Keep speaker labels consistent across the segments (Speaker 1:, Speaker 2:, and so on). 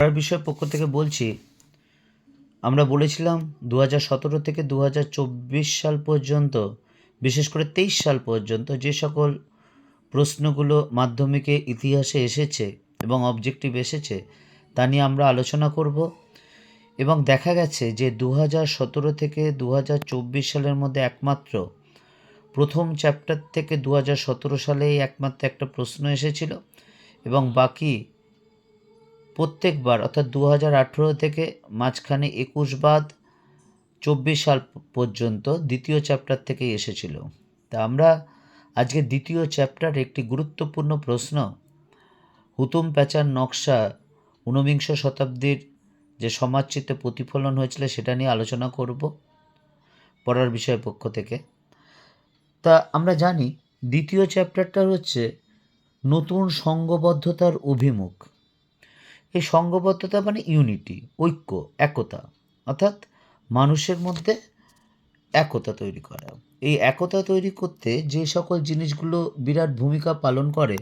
Speaker 1: পড়ার বিষয় পক্ষ থেকে বলছি, আমরা বলেছিলাম দু সতেরো থেকে দু হাজার চব্বিশ সাল পর্যন্ত, বিশেষ করে তেইশ সাল পর্যন্ত যে সকল প্রশ্নগুলো মাধ্যমিকে ইতিহাসে এসেছে এবং অবজেক্টিভ এসেছে তা নিয়ে আমরা আলোচনা করব এবং দেখা গেছে যে দু সতেরো থেকে দু হাজার চব্বিশ সালের মধ্যে একমাত্র প্রথম চ্যাপ্টার থেকে দু সতেরো সালেই একমাত্র একটা প্রশ্ন এসেছিল এবং বাকি প্রত্যেকবার, অর্থাৎ দু হাজার আঠেরো থেকে মাঝখানে একুশ বাদ চব্বিশ সাল পর্যন্ত দ্বিতীয় চ্যাপ্টার থেকেই এসেছিল। তা আমরা আজকে দ্বিতীয় চ্যাপ্টার একটি গুরুত্বপূর্ণ প্রশ্ন, হুতুম প্যাঁচার নকশা ঊনবিংশ শতাব্দীর যে সমাজচিত্রে প্রতিফলন হয়েছিল সেটা নিয়ে আলোচনা করব পড়ার বিষয় পক্ষ থেকে। তা আমরা জানি, দ্বিতীয় চ্যাপ্টারটা হচ্ছে নতুন সঙ্গবদ্ধতার অভিমুখ। এই সঙ্গবদ্ধতা মানে ইউনিটি ঐক্য, একতা। অর্থাৎ মানুষের মধ্যে একতা তৈরি করা। এই একতা তৈরি করতে যে সকল জিনিসগুলো বিরাট ভূমিকা পালন করে,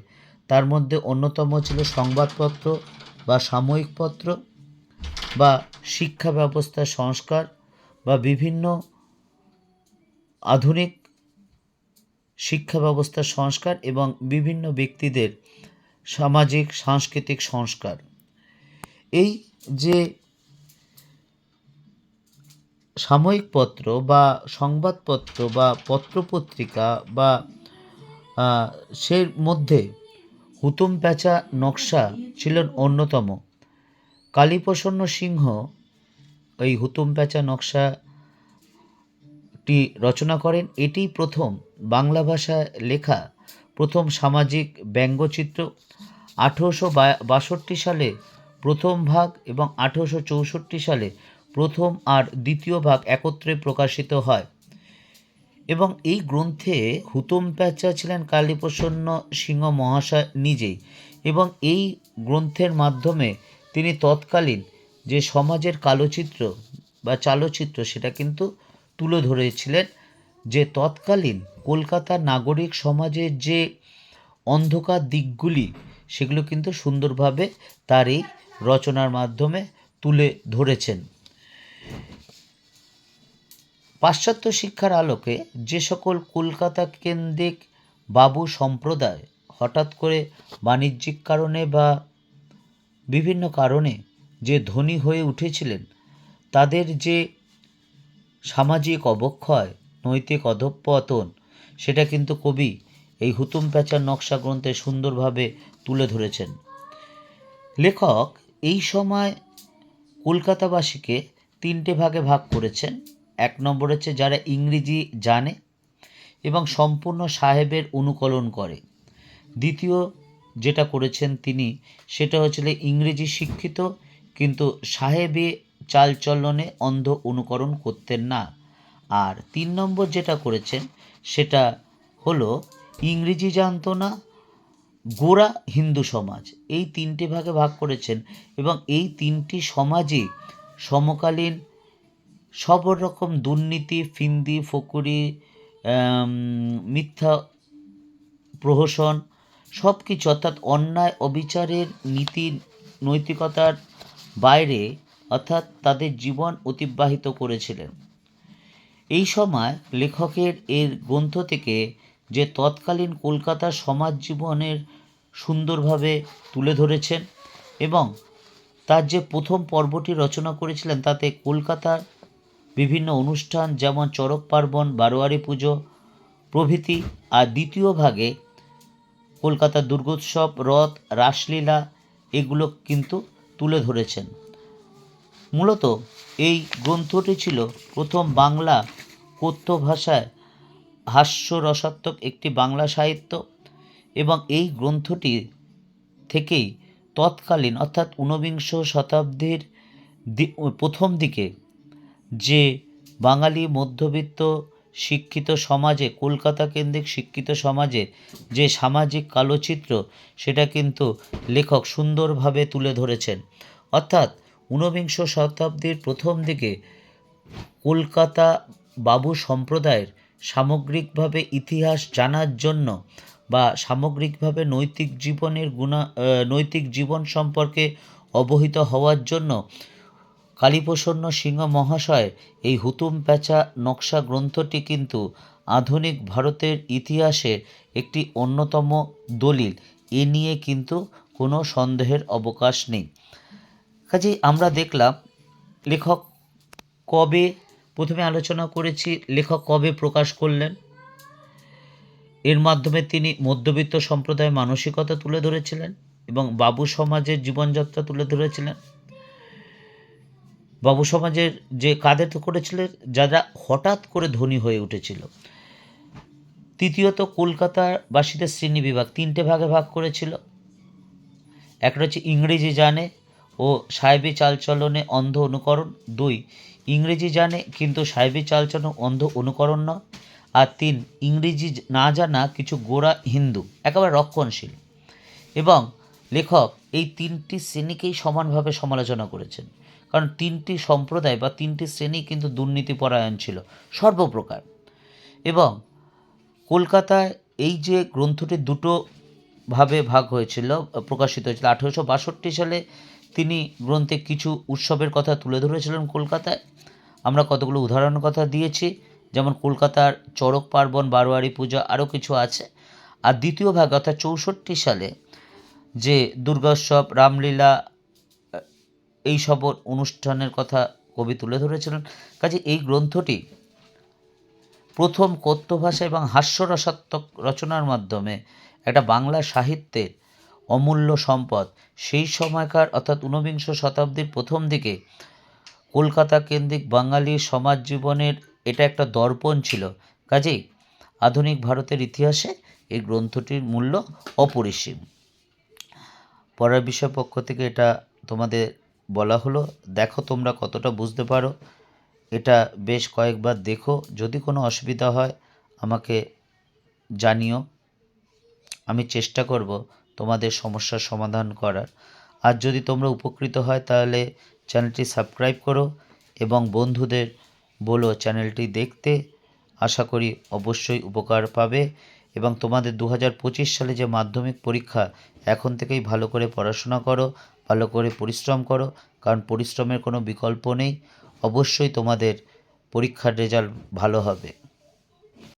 Speaker 1: তার মধ্যে অন্যতম ছিল সংবাদপত্র বা সাময়িক পত্র বা শিক্ষা ব্যবস্থার সংস্কার বা বিভিন্ন আধুনিক শিক্ষা ব্যবস্থার সংস্কার এবং বিভিন্ন ব্যক্তিদের সামাজিক, সাংস্কৃতিক সংস্কার। এই যে সাময়িক পত্র বা সংবাদপত্র বা পত্রপত্রিকা বা সের মধ্যে হুতুম প্যাঁচা নকশা ছিলেন অন্যতম। কালীপ্রসন্ন সিংহ এই হুতুম প্যাঁচা নকশাটি রচনা করেন। এটি প্রথম বাংলা ভাষায় লেখা, প্রথম সামাজিক ব্যঙ্গচিত্র। আঠেরোশো বাষট্টি সালে প্রথম ভাগ এবং আঠেরোশো চৌষট্টি সালে প্রথম আর দ্বিতীয় ভাগ একত্রে প্রকাশিত হয়। এবং এই গ্রন্থে হুতুম প্যাঁচা ছিলেন কালীপ্রসন্ন সিংহ মহাশয় নিজেই এবং এই গ্রন্থের মাধ্যমে তিনি তৎকালীন যে সমাজের কালোচিত্র বা চালচিত্র সেটা কিন্তু তুলে ধরেছিলেন যে তৎকালীন কলকাতার নাগরিক সমাজের যে অন্ধকার দিকগুলি সেগুলো কিন্তু সুন্দরভাবে তার এই রচনার মাধ্যমে তুলে ধরেছেন। পাশ্চাত্য শিক্ষার আলোকে যে সকল কলকাতা কেন্দ্রিক বাবু সম্প্রদায় হঠাৎ করে বাণিজ্যিক কারণে বা বিভিন্ন কারণে যে ধনী হয়ে উঠেছিলেন, তাদের যে সামাজিক অবক্ষয়, নৈতিক অধঃপতন, সেটা কিন্তু কবি এই হুতুম প্যাঁচার নকশা গ্রন্থে সুন্দরভাবে তুলে ধরেছেন। লেখক এই সময় কলকাতাবাসীকে তিনটে ভাগে ভাগ করেছেন। এক নম্বর হচ্ছে যারা ইংরেজি জানে এবং সম্পূর্ণ সাহেবের অনুকরণ করে। দ্বিতীয় যেটা করেছেন তিনি, সেটা হচ্ছিল ইংরেজি শিক্ষিত, কিন্তু সাহেবে চালচলনে অন্ধ অনুকরণ করতেন না। আর তিন নম্বর যেটা করেছেন, সেটা হলো ইংরেজি জানতো না গোড়া হিন্দু সমাজ। এই তিনটে ভাগে ভাগ করেছেন এবং এই তিনটি সমাজই সমকালীন সব রকম দুর্নীতি, ফিন্দি, ফকুরি মিথ্যা প্রহসন সব কিছু অর্থাৎ অন্যায় অবিচারের নীতি, নৈতিকতার বাইরে অর্থাৎ তাদের জীবন অতিবাহিত করেছিলেন। এই সময় লেখকের এর গ্রন্থ থেকে যে তৎকালীন কলকাতার সমাজ জীবনের সুন্দরভাবে তুলে ধরেছেন এবং তার যে প্রথম পর্বটি রচনা করেছিলেন, তাতে কলকাতার বিভিন্ন অনুষ্ঠান যেমন চড়ক পার্বণ, বারোয়ারি পুজো, প্রভৃতি আর দ্বিতীয় ভাগে কলকাতার দুর্গোৎসব, রথ, রাসলীলা এগুলো কিন্তু তুলে ধরেছেন। মূলত এই গ্রন্থটি ছিল প্রথম বাংলা কথ্য ভাষায় হাস্যরসাত্মক একটি বাংলা সাহিত্য এবং এই গ্রন্থটি থেকেই তৎকালীন, অর্থাৎ ঊনবিংশ শতাব্দীর প্রথম দিকে যে বাঙালি মধ্যবিত্ত শিক্ষিত সমাজে, কলকাতা কেন্দ্রিক শিক্ষিত সমাজে যে সামাজিক কালোচিত্র, সেটা কিন্তু লেখক সুন্দরভাবে তুলে ধরেছেন। অর্থাৎ ঊনবিংশ শতাব্দীর প্রথম দিকে কলকাতা বাবু সম্প্রদায়ের সামগ্রিকভাবে ইতিহাস জানার জন্য বা সামগ্রিকভাবে নৈতিক জীবনের গুণা নৈতিক জীবন সম্পর্কে অবহিত হওয়ার জন্য কালীপ্রসন্ন সিংহ মহাশয় এই হুতুম প্যাঁচা নকশা গ্রন্থটি কিন্তু আধুনিক ভারতের ইতিহাসের একটি অন্যতম দলিল। এ নিয়ে কিন্তু কোনো সন্দেহের অবকাশ নেই। কাজেই আমরা দেখলাম লেখক কবে প্রথমে আলোচনা করেছি, লেখক কবে প্রকাশ করলেন। এর মাধ্যমে তিনি মধ্যবিত্ত সম্প্রদায়ের মানসিকতা তুলে ধরেছিলেন এবং বাবু সমাজের জীবনযাত্রা তুলে ধরেছিলেন। বাবু সমাজের যে কাদের করেছিলেন, যারা হঠাৎ করে ধনী হয়ে উঠেছিল। তৃতীয়ত কলকাতার বাসীদের শ্রেণি বিভাগ তিনটে ভাগে ভাগ করেছিল। একটা হচ্ছে ইংরেজি জানে ও সাহেবী চালচলনে অন্ধ অনুকরণ। দুই ইংরেজি জানে, কিন্তু সাহেবী চালচলন অন্ধ অনুকরণ নয়। আর তিন, ইংরেজি না জানা কিছু গোড়া হিন্দু, একেবারে রক্ষণশীল। এবং লেখক এই তিনটি শ্রেণীকেই সমানভাবে সমালোচনা করেছেন। কারণ তিনটি সম্প্রদায় বা তিনটি শ্রেণি কিন্তু দুর্নীতিপরায়ণ ছিল, সর্বপ্রকার। এবং কলকাতায় এই যে গ্রন্থটি দুটো ভাবে ভাগ হয়েছিল, প্রকাশিত হয়েছিল, আঠেরোশো বাষট্টি সালে তিনি গ্রন্থে কিছু উৎসবের কথা তুলে ধরেছিলেন কলকাতায়। আমরা কতগুলো উদাহরণের কথা দিয়েছি, যেমন কলকাতার চড়ক পার্বণ, বারোয়ারি পূজা, আরও কিছু আছে। আর দ্বিতীয় ভাগ, অর্থাৎ চৌষট্টি সালে যে দুর্গোৎসব, রামলীলা এইসব অনুষ্ঠানের কথা কবি তুলে ধরেছিলেন। কাজে এই গ্রন্থটি প্রথম কথ্য ভাষা এবং হাস্যরসাত্মক রচনার মাধ্যমে একটা বাংলা সাহিত্যের অমূল্য সম্পদ। সেই সময়কার অর্থাৎ ঊনবিংশ শতাব্দীর প্রথম দিকে কলকাতা কেন্দ্রিক বাঙালি সমাজ জীবনের এটা একটা দর্পণ ছিল। কাজেই আধুনিক ভারতের ইতিহাসে এই গ্রন্থটির মূল্য অপরিসীম। পড়ার বিষয় পক্ষ থেকে এটা তোমাদের বলা হলো, দেখো তোমরা কতটা বুঝতে পারো। এটা বেশ কয়েকবার দেখো, যদি কোনো অসুবিধা হয় আমাকে জানিও। আমি চেষ্টা করব তোমাদের সমস্যার সমাধান করার। আর যদি তোমরা উপকৃত হয়, তাহলে চ্যানেলটি সাবস্ক্রাইব করো এবং বন্ধুদের বলো চ্যানেলটি দেখতে। আশা করি অবশ্যই উপকার পাবে এবং তোমাদের দু হাজার পঁচিশ সালে যে মাধ্যমিক পরীক্ষা, এখন থেকেই ভালো করে পড়াশোনা করো, ভালো করে পরিশ্রম করো, কারণ পরিশ্রমের কোনো বিকল্প নেই। অবশ্যই তোমাদের পরীক্ষার রেজাল্ট ভালো হবে।